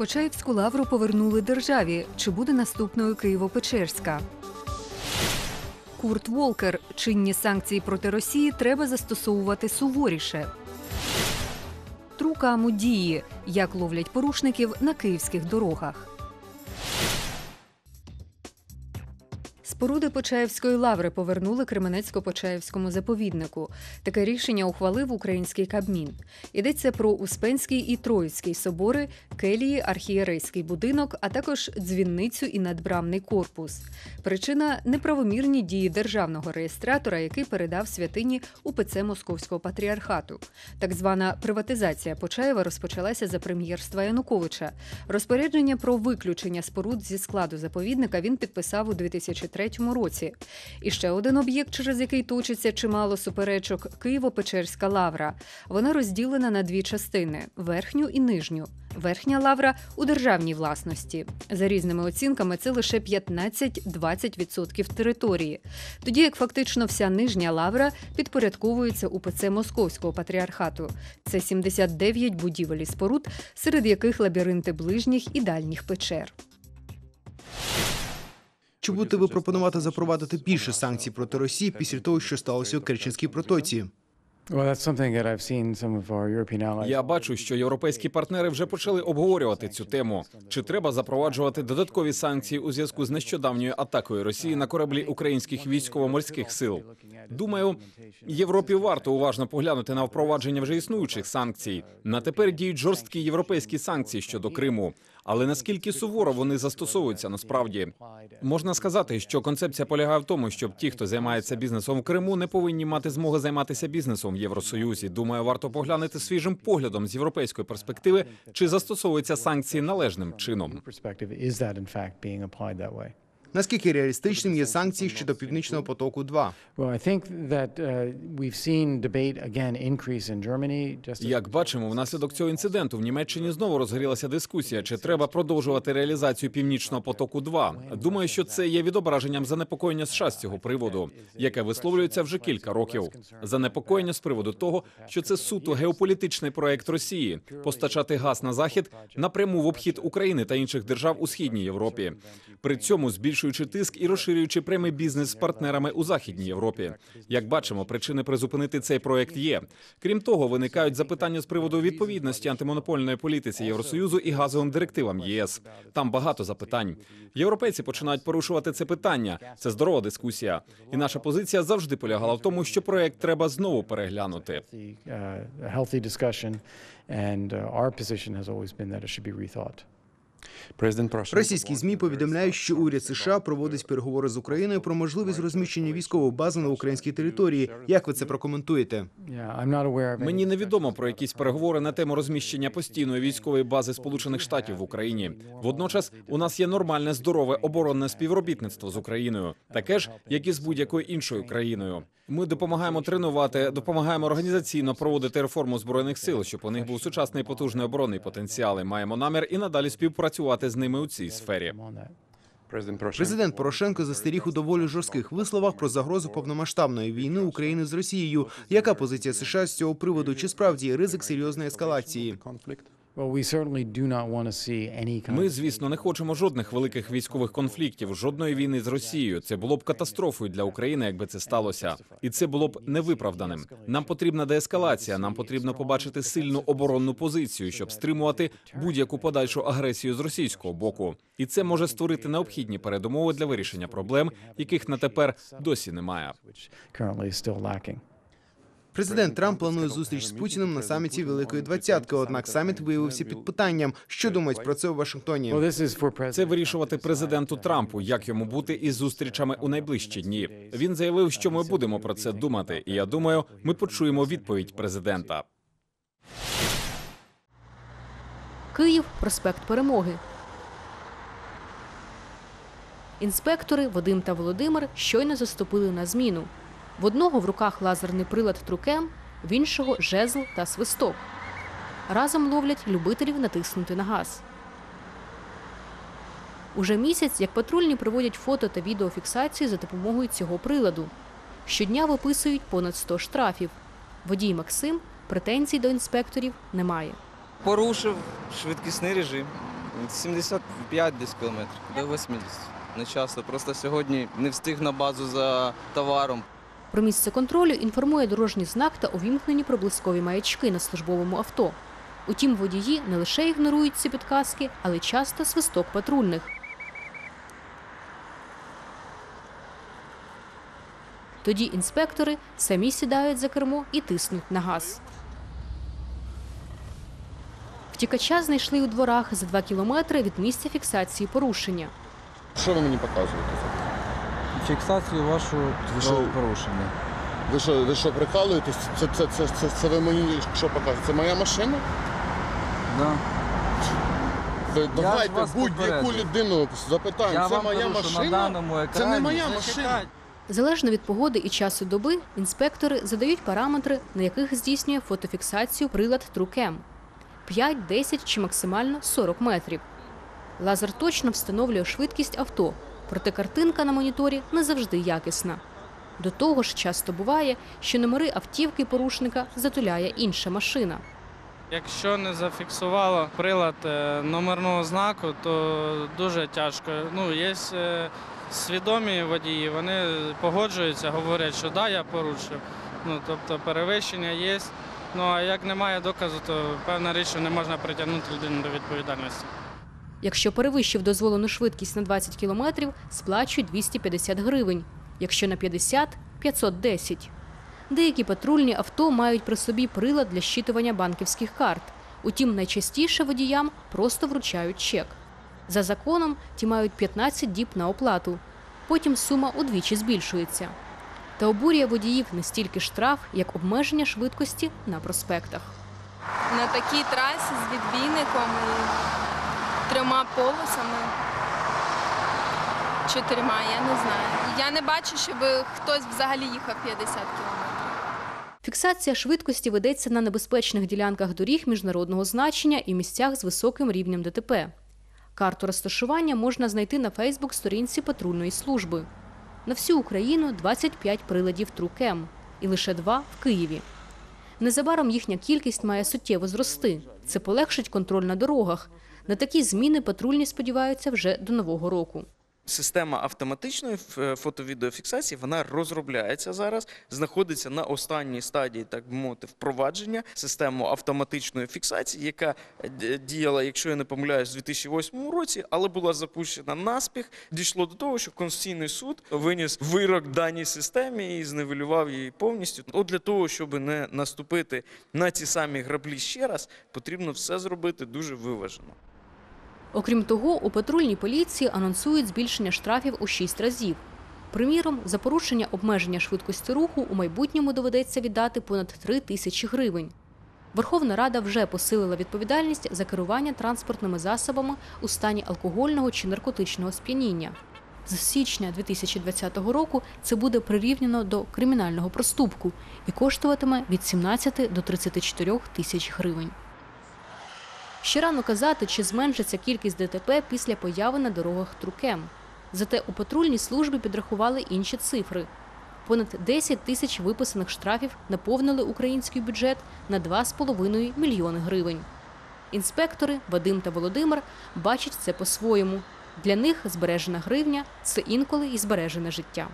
Почаївську лавру повернули державі. Чи буде наступною Києво-Печерська? Курт Волкер. Чинні санкції проти Росії треба застосовувати суворіше. Трука дії. Як ловлять порушників на київських дорогах. Споруди Почаївської лаври повернули Кременецько-Почаївському заповіднику. Таке рішення ухвалив український Кабмін. Йдеться про Успенський і Троїцький собори, келії, архієрейський будинок, а також дзвінницю і надбрамний корпус. Причина неправомірні дії державного реєстратора, який передав святині УПЦ Московського патріархату. Так звана приватизація Почаєва розпочалася за прем'єрства Януковича. Розпорядження про виключення споруд зі складу заповідника він підписав у 2003 році. І ще один об'єкт, через який точиться чимало суперечок Києво-Печерська лавра. Вона розділена на дві частини верхню і нижню. Верхня лавра у державній власності. За різними оцінками, це лише 15-20% території. Тоді як фактично вся нижня лавра підпорядковується УПЦ Московського патріархату. Це 79 будівель і споруд, серед яких лабіринти ближніх і дальніх печер. Чи будете ви пропонувати запровадити більше санкцій проти Росії після того, що сталося у Керченській протоці? Я бачу, що європейські партнери вже почали обговорювати цю тему. Чи треба запроваджувати додаткові санкції у зв'язку з нещодавньою атакою Росії на кораблі українських військово-морських сил? Думаю, Європі варто уважно поглянути на впровадження вже існуючих санкцій. На тепер діють жорсткі європейські санкції щодо Криму. Але наскільки суворо вони застосовуються насправді? Можна сказати, що концепція полягає в тому, щоб ті, хто займається бізнесом в Криму, не повинні мати змоги займатися бізнесом в Євросоюзі. Думаю, варто поглянути свіжим поглядом з європейської перспективи, чи застосовуються санкції належним чином. Наскільки реалістичним є санкції щодо північного потоку 2 Well, I think that uh, Як бачимо, внаслідок цього інциденту в Німеччині знову розгорілася дискусія, чи треба продовжувати реалізацію північного потоку. 2 думаю, що це є відображенням занепокоєння США з цього приводу, яке висловлюється вже кілька років. Занепокоєння з приводу того, що це суто геополітичний проект Росії постачати газ на захід напряму в обхід України та інших держав у східній Європі. При цьому збільшуючи тиск і розширюючи прямий бізнес з партнерами у західній Європі. Як бачимо, причини призупинити цей проект є. Крім того, виникають запитання з приводу відповідності антимонопольної політиці Євросоюзу і газовим директивам ЄС. Там багато запитань. Європейці починають порушувати це питання. Це здорова дискусія. І наша позиція завжди полягала в тому, що проект треба знову переглянути. uh, a healthy discussion, and uh, our position has always been that it should be rethought. Російські змі повідомляють, що уряд США проводить переговори з Україною про можливість розміщення військової бази на українській території. Як ви це прокоментуєте? Мені невідомо про якісь переговори на тему розміщення постійної військової бази Сполучених Штатів в Україні. Водночас у нас є нормальне здорове оборонне співробітництво з Україною, таке ж як і з будь-якою іншою країною. Ми допомагаємо тренувати, допомагаємо організаційно проводити реформу збройних сил, щоб у них був сучасний потужний оборонний потенціал. І маємо намір і надалі співпрацювати з ними у цій сфері. Президент Порошенко застеріг у доволі жорстких висловах про загрозу повномасштабної війни України з Росією. Яка позиція США з цього приводу? Чи справді є ризик серйозної ескалації? Ми, звісно, не хочемо жодних великих військових конфліктів, жодної війни з Росією. Це було б катастрофою для України, якби це сталося, і це було б невиправданим. Нам потрібна деескалація. Нам потрібно побачити сильну оборонну позицію, щоб стримувати будь-яку подальшу агресію з російського боку. І це може створити необхідні передумови для вирішення проблем, яких на тепер досі немає. Президент Трамп планує зустріч з Путіним на саміті Великої Двадцятки. Однак саміт виявився під питанням. Що думають про це у Вашингтоні? Це вирішувати президенту Трампу, як йому бути із зустрічами у найближчі дні. Він заявив, що ми будемо про це думати, і я думаю, ми почуємо відповідь президента. Київ, проспект Перемоги. Інспектори Вадим та Володимир щойно заступили на зміну. В одного в руках лазерний прилад трукем, в іншого жезл та свисток. Разом ловлять любителів натиснути на газ. Уже місяць, як патрульні проводять фото та відеофіксацію за допомогою цього приладу. Щодня виписують понад 100 штрафів. Водій Максим претензій до інспекторів немає. Порушив швидкісний режим. 75 десь кілометрів, до 80. Не часто. Просто сьогодні не встиг на базу за товаром. Про місце контролю інформує дорожній знак та увімкнені проблискові маячки на службовому авто. Утім, водії не лише ігнорують ці підказки, але часто свисток патрульних. Тоді інспектори самі сідають за кермо і тиснуть на газ. Втікача знайшли у дворах за два кілометри від місця фіксації порушення. Що ви мені показуєте? Фіксацію вашу Ви що? порушення. Ви що, ви що прикалуєтесь? Це, це, це, це, це ви мені що показуєте? Це моя машина? Да. Ви давайте вас будь-яку попередив. людину запитаємо. це моя машина? Це не моя машина. Залежно від погоди і часу доби, інспектори задають параметри, на яких здійснює фотофіксацію прилад TrueCam – 5, 10 чи максимально 40 метрів. Лазер точно встановлює швидкість авто, проте картинка на моніторі не завжди якісна. До того ж, часто буває, що номери автівки порушника затуляє інша машина. Якщо не зафіксувало прилад е, номерного знаку, то дуже тяжко. Ну, є е, свідомі водії, вони погоджуються, говорять, що да, я порушив. Ну, тобто перевищення є. Ну а як немає доказу, то певна річ, що не можна притягнути людину до відповідальності. Якщо перевищив дозволену швидкість на 20 км, сплачують 250 гривень. Якщо на 50 – 510. Деякі патрульні авто мають при собі прилад для щитування банківських карт. Утім, найчастіше водіям просто вручають чек. За законом ті мають 15 діб на оплату. Потім сума удвічі збільшується. Та обурює водіїв не стільки штраф, як обмеження швидкості на проспектах. на такій трасі з відбійником трьома полосами. Чотирма, я не знаю. Я не бачу, щоб хтось взагалі їхав 50 кілометрів. Фіксація швидкості ведеться на небезпечних ділянках доріг міжнародного значення і місцях з високим рівнем ДТП. Карту розташування можна знайти на Фейсбук-сторінці патрульної служби. На всю Україну 25 приладів TrueCam і лише два в Києві. Незабаром їхня кількість має суттєво зрости. Це полегшить контроль на дорогах. На такі зміни патрульні сподіваються вже до нового року. Система автоматичної ф- фото-відеофіксації вона розробляється зараз, знаходиться на останній стадії, так би мовити, впровадження систему автоматичної фіксації, яка е, діяла, якщо я не помиляюсь, у 2008 році, але була запущена наспіх. Дійшло до того, що Конституційний суд виніс вирок даній системі і зневелював її повністю. От для того, щоб не наступити на ці самі граблі ще раз, потрібно все зробити дуже виважено. Окрім того, у патрульній поліції анонсують збільшення штрафів у 6 разів. Приміром, за порушення обмеження швидкості руху у майбутньому доведеться віддати понад 3 тисячі гривень. Верховна Рада вже посилила відповідальність за керування транспортними засобами у стані алкогольного чи наркотичного сп'яніння. З січня 2020 року це буде прирівняно до кримінального проступку і коштуватиме від 17 до 34 тисяч гривень. Ще рано казати, чи зменшиться кількість ДТП після появи на дорогах Трукем. Зате у патрульній службі підрахували інші цифри. Понад 10 тисяч виписаних штрафів наповнили український бюджет на 2,5 мільйони гривень. Інспектори Вадим та Володимир бачать це по-своєму. Для них збережена гривня це інколи і збережене життя.